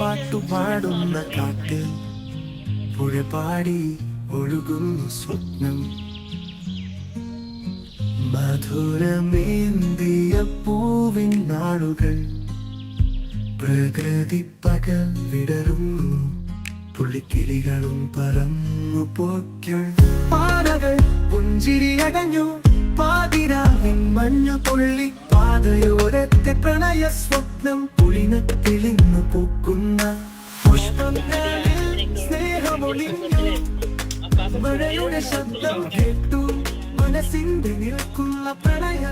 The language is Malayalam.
പാട്ടുപാടുന്ന കാറ്റ് പുഴ പാടി ഒഴുകുന്നു സ്വപ്നം. മധുരമേന്തിയ പൂവിൻ നാളുകൾ. പ്രകൃതി പകൽ വിടരുന്നു. പുള്ളിക്കിളികളും പറന്നു പുഞ്ചിരിയടഞ്ഞു പാതിരാവിൻ മഞ്ഞു തുള്ളി. പാതയോരത്തെ പ്രണയ സ്വപ്നം. പുളിനത്തിളിന്നു പൂക്കുന്ന പുഷ്പങ്ങളിൽ സ്നേഹമൊളിഞ്ഞു. മഴയുടെ ശബ്ദം കേട്ടു. മനസ്സിന്റെ നിൽക്കുന്ന പ്രണയ